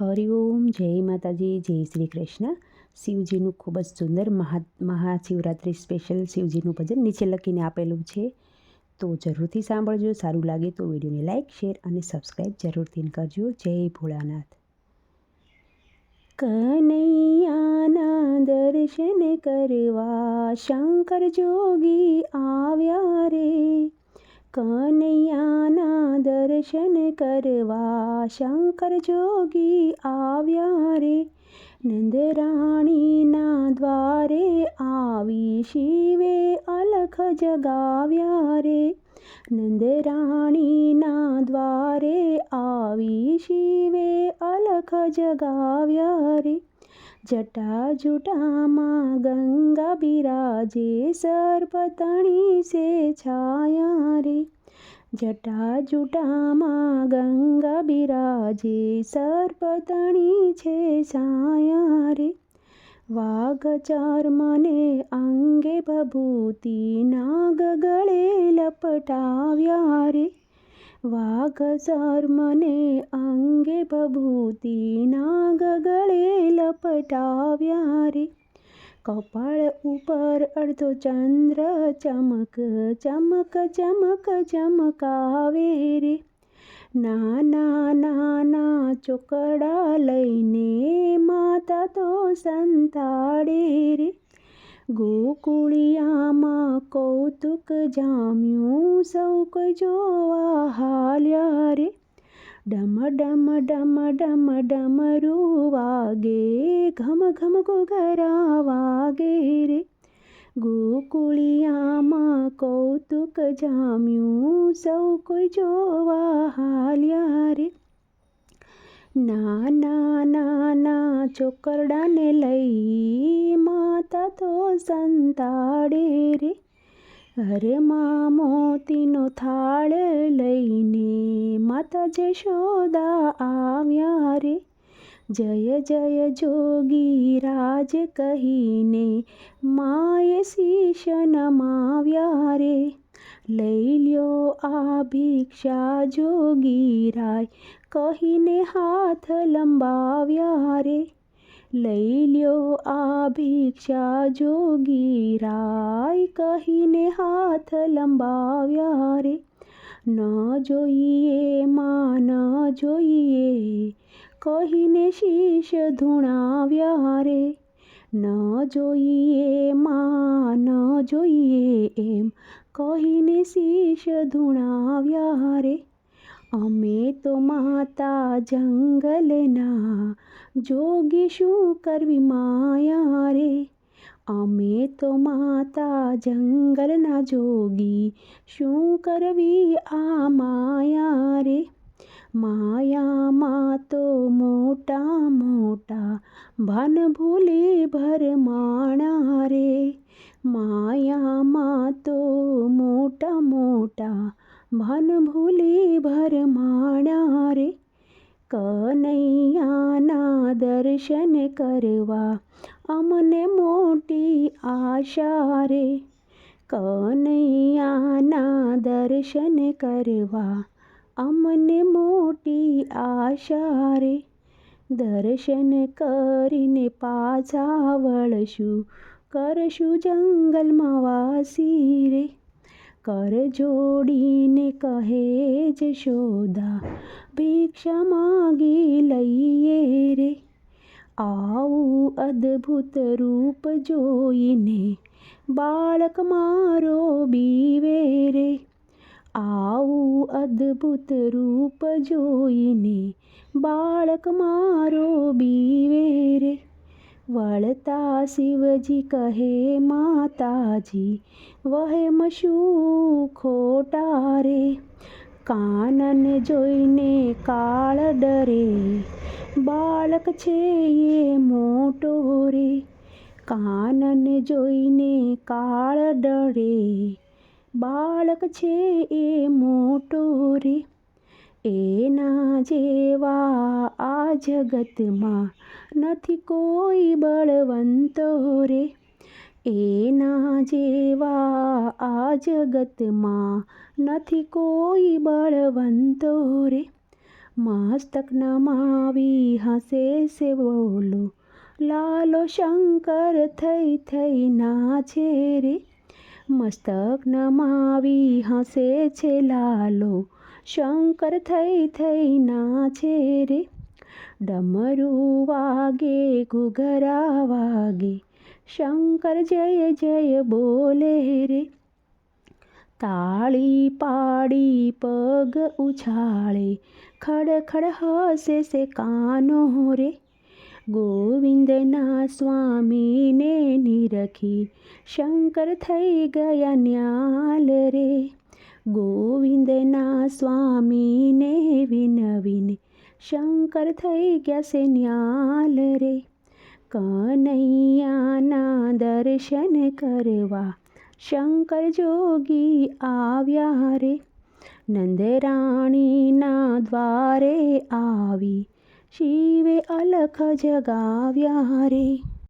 હરિઓમ જય માતાજી, જય શ્રી કૃષ્ણ. શિવજીનું ખૂબ જ સુંદર મહા, મહાશિવરાત્રિ સ્પેશિયલ શિવજીનું ભજન નીચે લખીને આપેલું છે. તો જરૂરથી સાંભળજો, સારું લાગે તો વિડીયોને લાઇક શેર અને સબસ્ક્રાઈબ જરૂરથી કરજો. જય ભોળાનાથ. કનૈયાના દર્શન કરવા શંકર જોગી આવ્યા રે. કનૈયાના દર્શન કરવા શંકર જોગી આવ્યા રે. નંદરાણીના દ્વારે આવી શિવે અલખ જગાવ્યા રે. નંદરાણીના દ્વારે આવી શિવે અલખ જગાવ્યા રે. જટા જુટામાં ગંગા બિરાજે સર્પતણી સે છાયા રે. જટા જુટામાં ગંગા બિરાજે સર્પતણી છે છાયા રે. વાઘ ચર્મને અંગે ભભૂતિ નાગ ગળે લપટાવ્યા રે. વાઘ મને અંગે ભભૂતિ નાગ ગળે લપટાવ્યા રે. કપાળ ઉપર અડધો ચંદ્ર ચમક ચમક ચમક, ચમકાવે રે. નાના નાના ચોકડા લઈને માતા તો સંતાડે રે. ગોકુળિયામાં કૌતુક જામ્યું, સૌ કોઈ જોવા હાલ્યા રે. ડમ ડમ ડમ ડમ ડમરું વાગે, ઘમ ઘમ ઘોઘરા વાગે રે. ગોકુળિયામાં કૌતુક જામ્યું, સૌ કોઈ જોવા હાલ્યા રે. નાના નાના ચોકરડાને લઈ માતા તો સંતાડે રે અરે મા મોતીનો થાળ લઈને માતા જશોદા આવ્યા રે. જય જય જોગી રાજ કહીને માએ શીશ નમાવ્યા રે. લઈ લ્યો આ ભિક્ષા જોગીરાય કહીને હાથ લંબાવ્યા રે. લઈ લ્યો આ ભિક્ષા જોગીરાય કહીને હાથ લંબાવ્યા રે. ન જોઈએ, માં ન જોઈએ, કહીને શીશ ધૂણાવ્યા રે. ન જોઈએ, માં ન જોઈએ એમ કહીને શીશ ધૂણાવ્યા રે. અમે તો માતા જંગલના જોગી શું કરવી માયા રે અમે તો માતા જંગલના જોગી શું કરવી આ માયા રે માયામાં તો મોટા મોટા ભાન ભૂલી ભરમાણા રે માયામાં તો મોટા મોટા ભાન ભૂલી ભરમાણા રે કનૈયાના દર્શન કરવા અમને મોટી આશા રે કનૈયાના દર્શન કરવા અમને મોટી આશા રે દર્શન કરીને પાછા વળશું કરશું જંગલમાં વાસી રે કર જોડીને કહે જશોદા ભિક્ષા માગી લઈએ રે. આવું અદ્ભુત રૂપ જોઈને બાળક મારો બીવે રે. આવું અદ્ભુત રૂપ જોઈને બાળક મારો બીવે રે. વળતા શિવજી કહે, માતાજી વહેમ શું ખોટા રે. કાનને જોઈને કાળ ડરે. બાળક છે એ મોટો રે. કાનને જોઈને કાળ ડરે. બાળક છે એ મોટો રે. એના જેવા આ જગતમાં નથી કોઈ બળવંતો રે. એના જેવા આ જગતમાં નથી કોઈ બળવંતો રે. મસ્તક નમાવી હસે સે બોલો, લાલો શંકર થઈ થઈ નાચે રે. મસ્તક નમાવી હસે છે લાલો શંકર થઈ થઈ નાચે રે. ડમરું વાગે, ઘુઘરા વાગે. શંકર જય જય બોલે રે. તાળી પાડી, પગ ઉછાળે. ખડ ખડ હસે સે કાનો રે. ગોવિંદના સ્વામીને નિરખી. શંકર થઈ ગયા ન્યાલ રે. ગોવિંદના સ્વામીને વિનવીને શંકર થઈ ગયા છે ન્યાલ રે. કનૈયાના દર્શન કરવા શંકર જોગી આવ્યા રે. નંદરાણીના દ્વારે આવી શિવે અલખ જગાવ્યા રે.